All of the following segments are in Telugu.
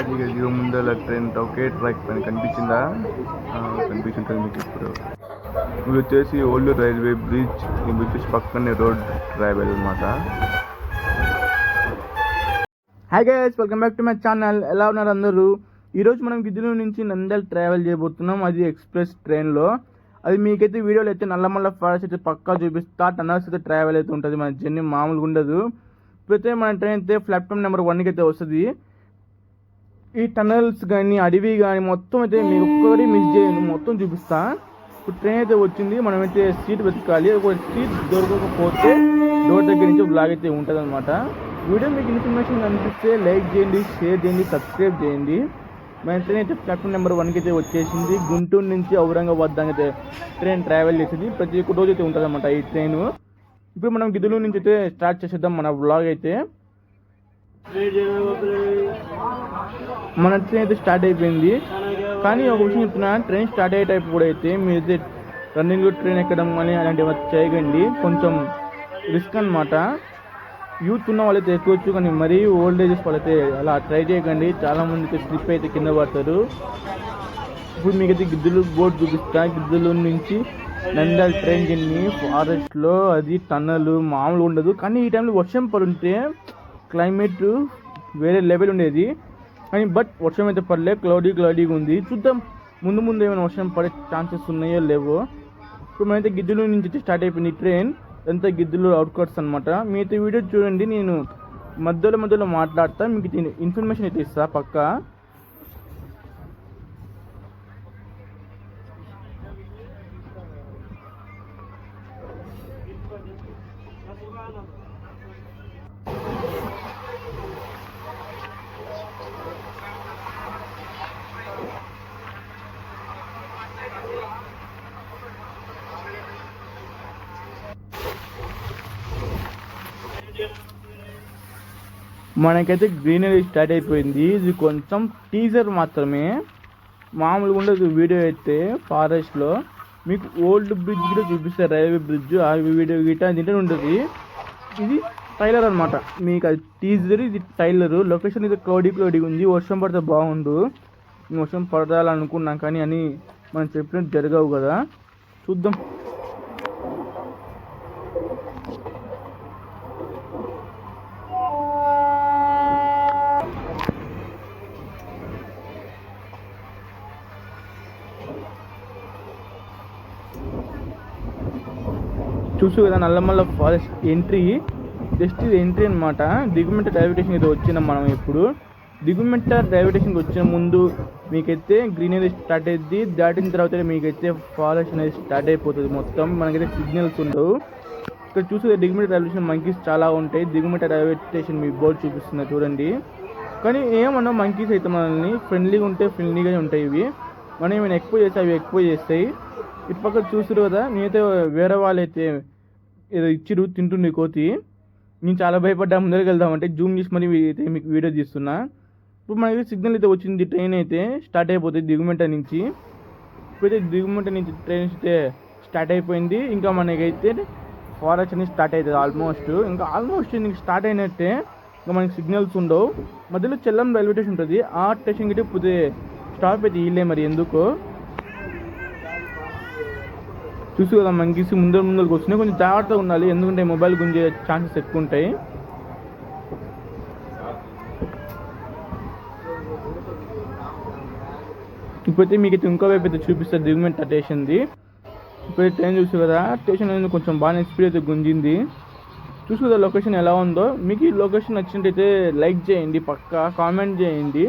అది వ్యూ ట్రైన్ ఒకే ట్రాక్ పైన కనిపించిందా? కనిపిస్తుంటుంది మీకు ఇప్పుడు. ఇది వచ్చేసి ఓల్డ్ రైల్వే బ్రిడ్జ్ ఈ బ్రిడ్జ్ పక్కనే రోడ్ ట్రావెల్ అనమాట hi guys welcome back to my channel ఎలా ఉన్నారు అందరూ? ఈరోజు మనం గిద్దలూరు నుంచి నంద్యాల ట్రావెల్ చేయబోతున్నాం. అది ఎక్స్ప్రెస్ ట్రైన్లో అది మీకైతే వీడియోలో అయితే నల్లమల్ల ఫారెస్ట్ అయితే పక్కా చూపిస్తా. టనల్స్ అయితే ట్రావెల్ అయితే ఉంటుంది. మన జర్నీ మామూలుగా ఉండదు. ఇప్పుడైతే మన ట్రైన్ అయితే ప్లాట్ఫామ్ నెంబర్ వన్కి అయితే వస్తుంది. ఈ టనల్స్ కానీ అడవి కానీ మొత్తం అయితే మీరు ఒక్కరి మిస్ చేయను. మొత్తం చూపిస్తా. ఇప్పుడు ట్రైన్ అయితే వచ్చింది. మనం అయితే సీట్ వెతకాలి. ఒక సీట్ దొరకకపోతే డోర్ దగ్గర నుంచి బ్లాగ్ అయితే ఉంటుంది అనమాట వీడియో మీకు ఇన్ఫర్మేషన్ అనిపిస్తే లైక్ చేయండి షేర్ చేయండి సబ్స్క్రైబ్ చేయండి. మన ట్రైన్ అయితే ప్లాట్ఫామ్ నెంబర్ వన్కి అయితే వచ్చేసింది. గుంటూరు నుంచి ఔరంగాబాద్ దాకా అయితే ట్రైన్ ట్రావెల్ చేసింది. ప్రతి ఒక్క రోజు అయితే ఉంటుంది అనమాట ఈ ట్రైన్ ఇప్పుడు మనం గిదులు నుంచి అయితే స్టార్ట్ చేసేద్దాం మన బ్లాగ్ అయితే. మన ట్రైన్ అయితే స్టార్ట్ అయిపోయింది. కానీ ఒక విషయం చెప్తున్నా ట్రైన్ స్టార్ట్ అయ్యే టైప్ కూడా అయితే మీరు రన్నింగ్ ట్రైన్ ఎక్కడం కానీ అలాంటివి చేయకండి. కొంచెం రిస్క్ అన్నమాట. యూత్ ఉన్న వాళ్ళైతే ఎక్కవచ్చు కానీ మరీ ఓల్డ్ ఏజెస్ వాళ్ళైతే అలా ట్రై చేయకండి. చాలామందికి అయితే స్లిప్ అయితే కింద పడతారు. ఇప్పుడు మీకైతే గిద్దలు బోర్డు చూపిస్తా. గిద్దలు నుంచి నంద్యాల ట్రైన్ జర్నీ ఫారెస్ట్లో అది టన్నలు మామూలు ఉండదు. కానీ ఈ టైంలో వర్షం పడుంటే క్లైమేట్ వేరే లెవెల్ ఉండేది. కానీ బట్ వర్షం అయితే పడలే క్లౌడీ క్లౌడీగా ఉంది. చూద్దాం. ముందు ముందు ఏమైనా వర్షం పడే ఛాన్సెస్ ఉన్నాయో లేవో. ఇప్పుడు మనైతే గిద్దులు నుంచి అయితే స్టార్ట్ అయిపోయింది ట్రైన్ అంతా గిద్దులు అవుట్కట్స్ అనమాట మీతో వీడియో చూడండి నేను మధ్యలో మధ్యలో మాట్లాడతా మీకు ఇన్ఫర్మేషన్ అయితే ఇస్తా పక్కా. మనకైతే గ్రీనరీ స్టార్ట్ అయిపోయింది. ఇది కొంచెం టీజర్ మాత్రమే. మామూలుగా ఉండదు వీడియో అయితే ఫారెస్ట్లో మీకు ఓల్డ్ బ్రిడ్జ్ కూడా చూపిస్తారు రైల్వే బ్రిడ్జ్ ఆ వీడియో గిట్ట దీంట్లో ఉంటుంది. ఇది టైలర్ అనమాట మీకు అది టీజర్ ఇది టైలర్. లొకేషన్ ఇది క్లౌడీ క్లౌడీ ఉంది. వర్షం పడితే బాగుండు. వర్షం పడాలనుకున్నాం కానీ అని మనం చెప్పినట్టు జరగవు కదా. చూద్దాం. చూసు కదా నల్లమల్ల ఫారెస్ట్ ఎంట్రీ జస్ట్ ఇది ఎంట్రీ అనమాట దిగుమెంట డైవిటేషన్ ఇది వచ్చినాం మనం ఇప్పుడు. దిగుమెంట డైవిటేషన్కి వచ్చిన ముందు మీకైతే గ్రీనరీ స్టార్ట్ అయ్యింది దాటిన తర్వాత మీకైతే ఫారెస్ట్ అనేది స్టార్ట్ అయిపోతుంది మొత్తం. మనకైతే సిగ్నల్స్ ఉండవు. ఇక్కడ చూస్తే దిగుమెంట డైవిటేషన్ మంకీస్ చాలా ఉంటాయి. దిగుమెంట డైవిటేషన్ మీ బోర్డు చూపిస్తుంది చూడండి. కానీ ఏమన్నా మంకీస్ అయితే మనల్ని ఫ్రెండ్లీగా ఉంటే ఫ్రెండ్లీగానే ఉంటాయి ఇవి. మనం ఏమైనా ఎక్కువ చేస్తే అవి ఎక్కువ చేస్తాయి. ఇటు పక్క చూసారు కదా నేనైతే వేరే వాళ్ళైతే ఏదో ఇచ్చిరు తింటుండే కోతి. నేను చాలా భయపడ్డా ముందరికి వెళ్దామంటే జూమ్ చేసి మరి అయితే మీకు వీడియో తీస్తున్నా. ఇప్పుడు మనకి సిగ్నల్ అయితే వచ్చింది ట్రైన్ అయితే స్టార్ట్ అయిపోతుంది దిగుమెంట నుంచి. ఇప్పుడైతే దిగుమెంట నుంచి ట్రైన్ అయితే స్టార్ట్ అయిపోయింది. ఇంకా మనకైతే ఫారెస్ట్ అనేది స్టార్ట్ అవుతుంది ఆల్మోస్ట్. ఇంకా ఆల్మోస్ట్ ఇంక స్టార్ట్ అయినట్టే ఇంకా మనకి సిగ్నల్స్ ఉండవు. మధ్యలో చెల్లం రైల్వే స్టేషన్ ఉంటుంది. ఆ స్టేషన్ పోతే స్టాప్ అయితే ఇల్లే మరి ఎందుకో. చూసి కదా మంకీస్ ముందర ముందరకు వస్తున్నాయి. కొంచెం జాగ్రత్తగా ఉండాలి ఎందుకంటే మొబైల్ గుంజే ఛాన్సెస్ ఎక్కువ ఉంటాయి. ఇప్పుడైతే మీకు అయితే ఇంకో వైపు అయితే చూపిస్తారు దిగుమెంట్ స్టేషన్ది. ఇప్పుడైతే ట్రైన్ చూసి కదా స్టేషన్ అనేది కొంచెం బాగానే స్పీడ్ అయితే గుంజింది. చూసి కదా లొకేషన్ ఎలా ఉందో. మీకు ఈ లొకేషన్ నచ్చినట్టయితే లైక్ చేయండి పక్కా కామెంట్ చేయండి.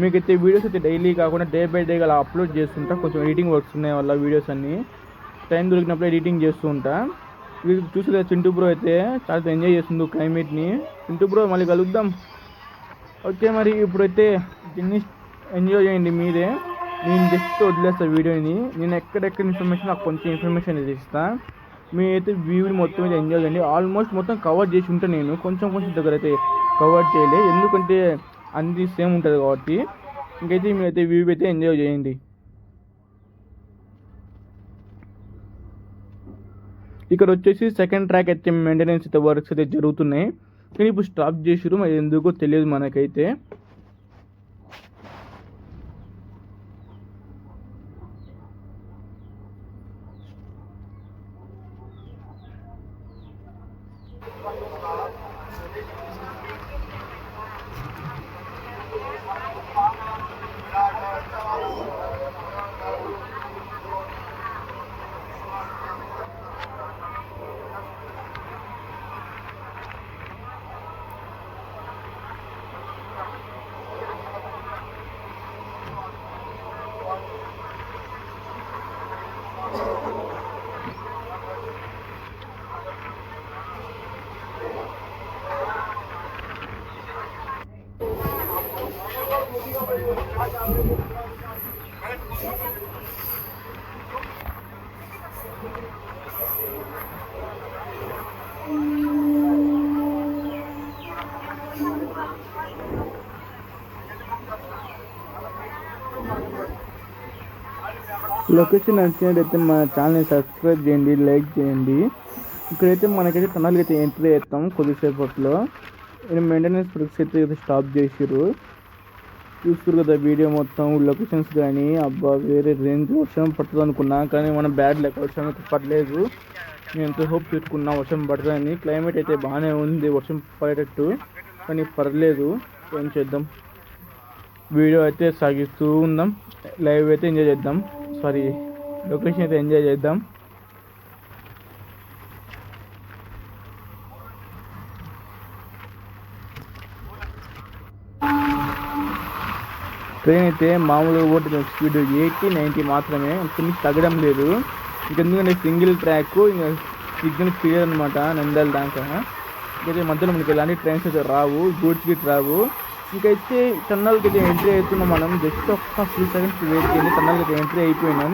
మీకైతే వీడియోస్ అయితే డైలీ కాకుండా డే బై డే అలా అప్లోడ్ చేస్తుంటా. కొంచెం ఎడిటింగ్ వర్క్స్ ఉన్నాయి వల్ల వీడియోస్ అన్నీ. టైం దొరికినప్పుడు ఎడిటింగ్ చేస్తూ ఉంటా. ఇది చూసి చింటూ బ్రో అయితే చాలా ఎంజాయ్ చేస్తుంది క్లైమేట్ని చింటూ బ్రో మళ్ళీ కలుద్దాం. ఓకే మరి ఇప్పుడైతే దీన్ని ఎంజాయ్ చేయండి మీరే. నేను జస్ట్ వదిలేస్తా వీడియోని. నేను ఎక్కడెక్కడ ఇన్ఫర్మేషన్ నాకు కొంచెం ఇన్ఫర్మేషన్ అయితే ఇస్తాను మీరైతే వ్యూని మొత్తం మీద ఎంజాయ్ చేయండి. ఆల్మోస్ట్ మొత్తం కవర్ చేసి ఉంటే నేను. కొంచెం కొంచెం దగ్గర అయితే కవర్ చేయలే. ఎందుకంటే అన్ని సేమ్ ఉంటుంది కాబట్టి. ఇంకైతే మీరైతే వ్యూ అయితే ఎంజాయ్ చేయండి. ఇక్కడ వచ్చేసి సెకండ్ ట్రాక్ అయితే మెయింటెనెన్స్ అయితే వర్క్స్ అయితే జరుగుతున్నాయి. కానీ ఇప్పుడు స్టాప్ చేసిరు మరి ఎందుకో తెలియదు మనకైతే. లొకేషన్ నచ్చినట్టయితే మన ఛానల్ని సబ్స్క్రైబ్ చేయండి లైక్ చేయండి. ఇక్కడైతే మనకైతే టనల్కి అయితే ఎంట్రీ చేస్తాం కొద్దిసేపట్లో. నేను మెయింటెనెన్స్ ప్రొడక్ట్స్ అయితే అయితే స్టాప్ చేసిర్రు. చూస్తారు కదా వీడియో మొత్తం లొకేషన్స్ కానీ అబ్బా వేరే రేంజ్ వర్షం పడుతుంది అనుకున్నా కానీ మన బ్యాడ్ లెక్క వర్షం అయితే పడలేదు. నేను ఎంతో హోప్ పెట్టుకున్నా వర్షం పడుతుందని క్లైమేట్ అయితే బాగానే ఉంది వర్షం పడేటట్టు కానీ పర్లేదు ఏం చేద్దాం? వీడియో అయితే సాగిస్తూ ఉందాం. లైవ్ అయితే ఎంజాయ్ చేద్దాం. సారీ లొకేషన్ అయితే ఎంజాయ్ చేద్దాం. ట్రైన్ అయితే మామూలుగా పోతుంది స్పీడ్ ఎయిటీ నైంటీ మాత్రమే అంతకుమించి తగ్గడం లేదు. ఇంకెందుకంటే సింగిల్ ట్రాక్ ఇంకా సిగ్నల్ క్లియర్ అనమాట నంద్యాల దాకా. ఇంకైతే మధ్యలో మనకి ఎలాంటి ట్రైన్స్ అయితే రావు గూడ్స్ గిట్ రావు. ఇంకైతే టన్నల్కి అయితే ఎంట్రీ అవుతున్నాం మనం. జస్ట్ ఒక్క ఫ్యూ సెకండ్స్ వెయిట్ చేయండి. టన్నల్కి అయితే ఎంట్రీ అయిపోయినాం.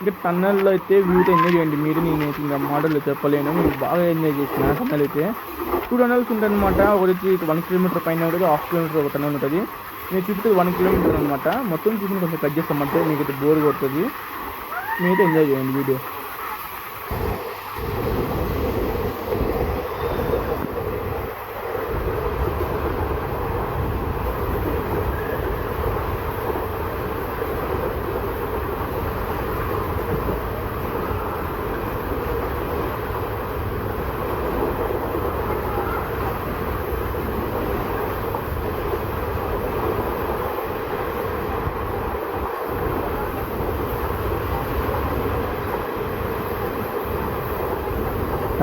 ఇంకా టన్నల్లో అయితే వ్యూ అయితే ఎంజాయ్ చేయండి. మీరు నేను ఇంకా మోడల్ చెప్పలేను. మీరు బాగా ఎంజాయ్ చేసిన టన్నల్ అయితే. టూ టన్నల్స్ ఉంటాయి అనమాట ఒకటి వన్ కిలోమీటర్ పైన ఉంటుంది. హాఫ్ కిలోమీటర్ ఒక టన్నల్ ఉంటుంది. నేను చుట్టూ వన్ కిలోమీటర్ అనమాట మొత్తం చూసి కొంచెం కట్ చేస్తామంటే మీకు అయితే బోర్ కొడుతుంది. మీరైతే ఎంజాయ్ చేయండి వీడియో.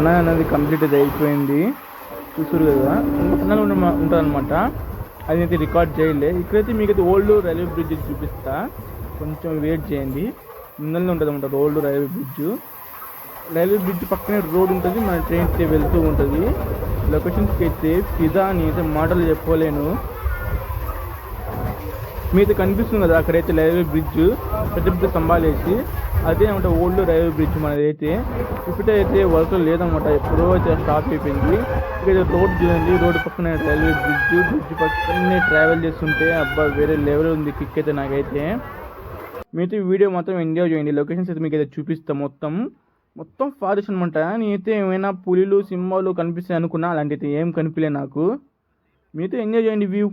టనల్ అనేది కంప్లీట్ అది అయిపోయింది. చూసారు కదా ఇంకో ఉండ ఉంటుందన్నమాట అది అయితే రికార్డ్ చేయలే. ఇక్కడైతే మీకు అయితే ఓల్డ్ రైల్వే బ్రిడ్జ్ చూపిస్తా. కొంచెం వెయిట్ చేయండి. ముందరనే ఉంటుంది అనమాట old railway bridge railway bridge పక్కనే రోడ్ ఉంటుంది మన ట్రైన్ అయితే వెళ్తూ ఉంటుంది. లొకేషన్స్కి అయితే ఫిదా అని అయితే మాటలు చెప్పలేను. మీతో కనిపిస్తుంది కదా అక్కడైతే రైల్వే బ్రిడ్జ్ పెద్ద పెద్ద స్తంభాలు వేసి అదేమంటే ఓల్డ్ రైల్వే బ్రిడ్జ్ మనది అయితే. ఇప్పుడైతే వర్క్ లేదనమాట ఎప్పుడో అయితే స్టాప్ అయిపోయింది. ఇక్కడ రోడ్ చూడండి రోడ్ పక్కన రైల్వే బ్రిడ్జ్ బ్రిడ్జ్ పక్కనే ట్రావెల్ చేస్తుంటే అబ్బా వేరే లెవెల్ ఉంది కిక్ అయితే నాకైతే. మీతో వీడియో మొత్తం ఎంజాయ్ చేయండి. లొకేషన్స్ అయితే మీకు అయితే చూపిస్తాం మొత్తం. మొత్తం ఫారెస్ట్ అనమాట నేనైతే ఏమైనా పులిలు సింహాలు కనిపిస్తాయి అనుకున్నా అలాంటి అయితే ఏం కనిపించలే నాకు. మీతో ఎంజాయ్ చేయండి వ్యూ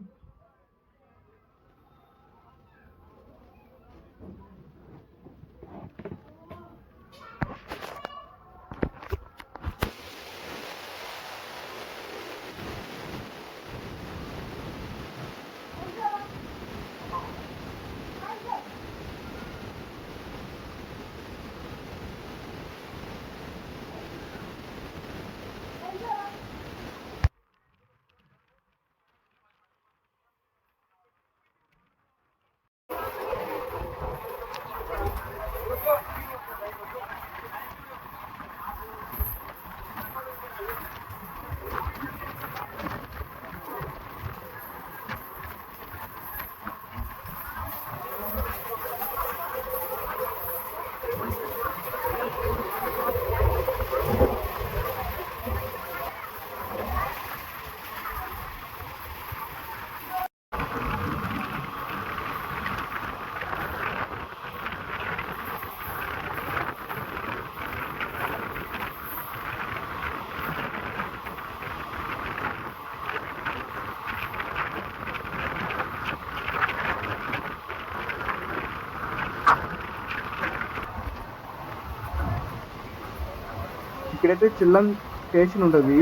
ఇక్కడైతే చిల్లం స్టేషన్ ఉంటుంది.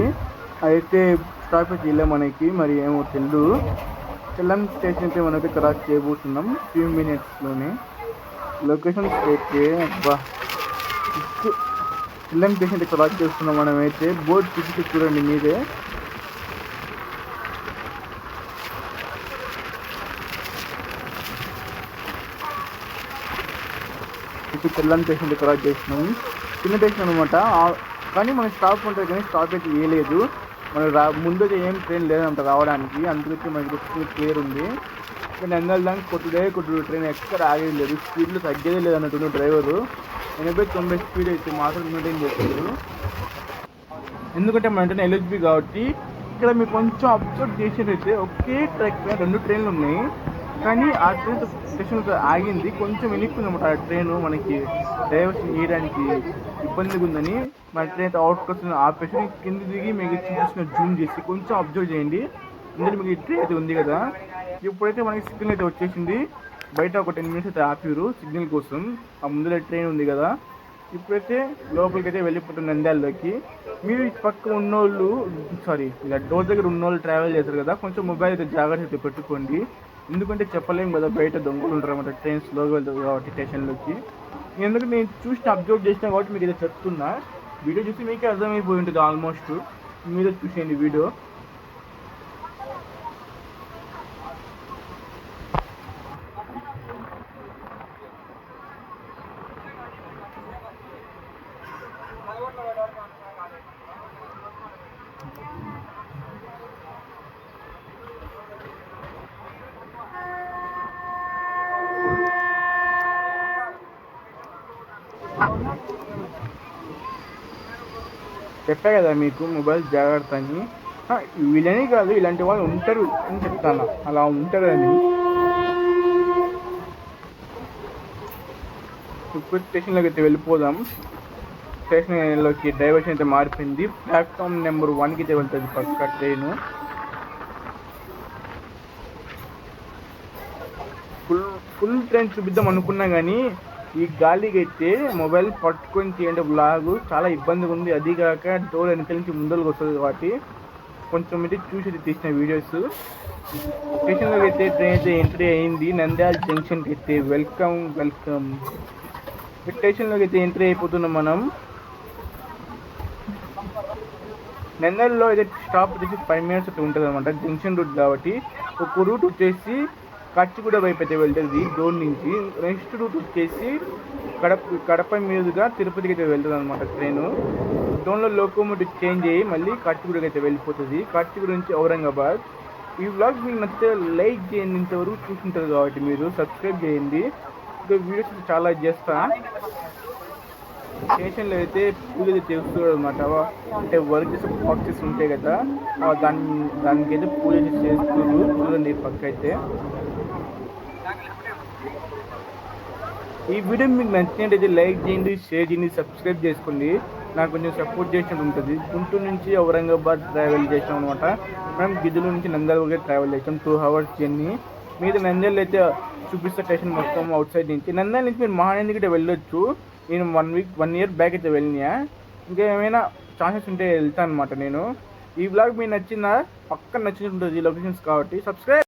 అయితే స్టాపేజ్ వెళ్ళాం మనకి మరి ఏమో తెలియదు చెల్లం స్టేషన్ అయితే మనకి క్రాస్ చేయబోతున్నాం ఫ్యూ మినిట్స్లోనే లొకేషన్ అయితే అబ్బా. ఇక్కు. చెల్లం స్టేషన్ అయితే క్రాస్ చేస్తున్నాం మనమైతే. బోర్డు చూసి చూడండి మీరే. ఇప్పుడు తెల్లని స్టేషన్ క్రాస్ చేసినాం చిన్న స్టేషన్ అనమాట కానీ మనకి స్టాప్ ఉంటుంది కానీ స్టాప్ అయితే వేయలేదు మనకు రా ముందుగా ఏం ట్రైన్ లేదంట రావడానికి. అందుకే మనకి క్లియర్ ఉంది. కానీ అందరి కొట్టుడే కొట్టుడు ట్రైన్ ఎక్కడ ఆగేది లేదు. స్పీడ్లో తగ్గేదే లేదు అన్నట్టు డ్రైవరు ఎనభై తొంభై స్పీడ్ అయితే మాత్రం మెయింటైన్ చేస్తారు ఎందుకంటే మన అంటే ఎల్హెచ్బి కాబట్టి ఇక్కడ మీరు కొంచెం అబ్జర్వ్ చేసినట్టయితే ఒకే ట్రాక్ పైన రెండు ట్రైన్లు ఉన్నాయి. కానీ ఆ ట్రైన్ స్టేషన్ ఆగింది. కొంచెం వెనక్కింది అనమాట ఆ ట్రైన్ మనకి డైవర్షన్ చేయడానికి ఇబ్బందిగా ఉందని మన ట్రైన్ అవుట్ కోసం ఆపేసి కింద దిగి మీకు చూసిన జూమ్ చేసి కొంచెం అబ్జర్వ్ చేయండి. ఇందులో మీకు ట్రైన్ అయితే ఉంది కదా. ఇప్పుడైతే మనకి సిగ్నల్ అయితే వచ్చేసింది. బయట ఒక టెన్ మినిట్స్ అయితే ఆపారు సిగ్నల్ కోసం. ఆ ముందులో ట్రైన్ ఉంది కదా. ఇప్పుడైతే లోపలికి అయితే వెళ్ళిపోతుంది నంద్యాలలోకి. మీరు పక్క ఉన్నోళ్ళు సారీ ఇలా డోర్ దగ్గర ఉన్నోళ్ళు ట్రావెల్ చేస్తారు కదా. కొంచెం మొబైల్ అయితే జాగ్రత్త అయితే పెట్టుకోండి. ఎందుకంటే చెప్పలేము కదా బయట దొంగలు ఉంటారు అన్నమాట ట్రైన్ స్లోగా వెళ్తుంది కాబట్టి స్టేషన్లోకి ఎందుకంటే నేను చూసి అబ్జర్వ్ చేసిన కాబట్టి మీకు ఇదే చెప్తున్నా. వీడియో చూసి మీకే అర్థమైపోయి ఉంటుంది ఆల్మోస్ట్ మీరే చూసేయండి వీడియో. చెప్పా కదా మీకు మొబైల్ జాగ్రత్త అని. వీళ్ళని కాదు ఇలాంటి వాళ్ళు ఉంటారు అని చెప్తాను. అలా ఉంటారు అని. ఇప్పుడు స్టేషన్లోకి అయితే వెళ్ళిపోదాం. స్టేషన్లోకి డైవర్షన్ అయితే మారిపోయింది. ప్లాట్ఫామ్ నెంబర్ వన్కి అయితే వెళ్తుంది పక్క ట్రైన్ ఫుల్ ఫుల్ ట్రైన్ చూపిద్దాం అనుకున్నా కానీ ఈ గాలికి అయితే మొబైల్ పట్టుకొని తీయండి బ్లాగు చాలా ఇబ్బందిగా ఉంది. అది కాక డోర్ వెనకాల నుంచి ముందరకు వస్తుంది కాబట్టి కొంచెం ఇది చూసి తీసిన వీడియోస్. స్టేషన్లోకి అయితే ట్రైన్ అయితే ఎంట్రీ అయింది. నంద్యాల జంక్షన్కి అయితే వెల్కమ్ వెల్కమ్ స్టేషన్లోకి అయితే ఎంట్రీ అయిపోతున్నాం మనం. నెన్నెల్లో అయితే స్టాప్ వచ్చేసి ఫైవ్ మినిట్స్ అయితే ఉంటుంది అనమాట జంక్షన్ రూట్ కాబట్టి ఒక రూట్ వచ్చేసి కచ్చిగూడ వైపు అయితే వెళ్తుంది. డోర్ నుంచి నెక్స్ట్ రూట్ వచ్చేసి కడప కడప మీదుగా తిరుపతికి అయితే వెళ్తుంది అనమాట ట్రైన్. డోన్లో లోకోమోటివ్ చేంజ్ అయ్యి మళ్ళీ కచ్చిగూడకి అయితే వెళ్ళిపోతుంది. కచ్చిగూడ నుంచి ఔరంగాబాద్. ఈ వ్లాగ్ మీకు నచ్చితే లైక్ చేయండి. ఇంతవరకు చూసుంటారు కాబట్టి మీరు. సబ్స్క్రైబ్ చేయండి. ఇంకా వీడియోస్ చాలా చేస్తా. స్టేషన్లో అయితే పూజ చేస్తున్నారు అనమాట అంటే వర్క్ చేసే బాక్సెస్ ఉంటాయి కదా. దాని దానికైతే పూజ అయితే చేస్తారు. చూడండి పక్క అయితే. ఈ వీడియో మీకు నచ్చినట్టయితే లైక్ చేయండి షేర్ చేయండి సబ్స్క్రైబ్ చేసుకోండి. నాకు కొంచెం సపోర్ట్ చేసినట్టు ఉంటుంది. గుంటూరు నుంచి ఔరంగాబాద్ ట్రావెల్ చేసాం అనమాట మనం గిద్దెల నుంచి నంద్యాల వరకు ట్రావెల్ చేసాం టూ అవర్స్ జర్నీ మీద నంద్యాల అయితే చూపిస్తే స్టేషన్ మొత్తం అవుట్ సైడ్ నుంచి. నంద్యాల నుంచి మీరు మహానందికి అయితే వెళ్ళొచ్చు. నేను one week one year back అయితే వెళ్ళినా. ఇంకా ఏమైనా ఛాన్సెస్ ఉంటే వెళ్తాను అనమాట నేను. ఈ బ్లాగ్ మీకు నచ్చిందా? పక్కన నచ్చినట్టు ఉంటుంది లొకేషన్స్ కాబట్టి సబ్స్క్రైబ్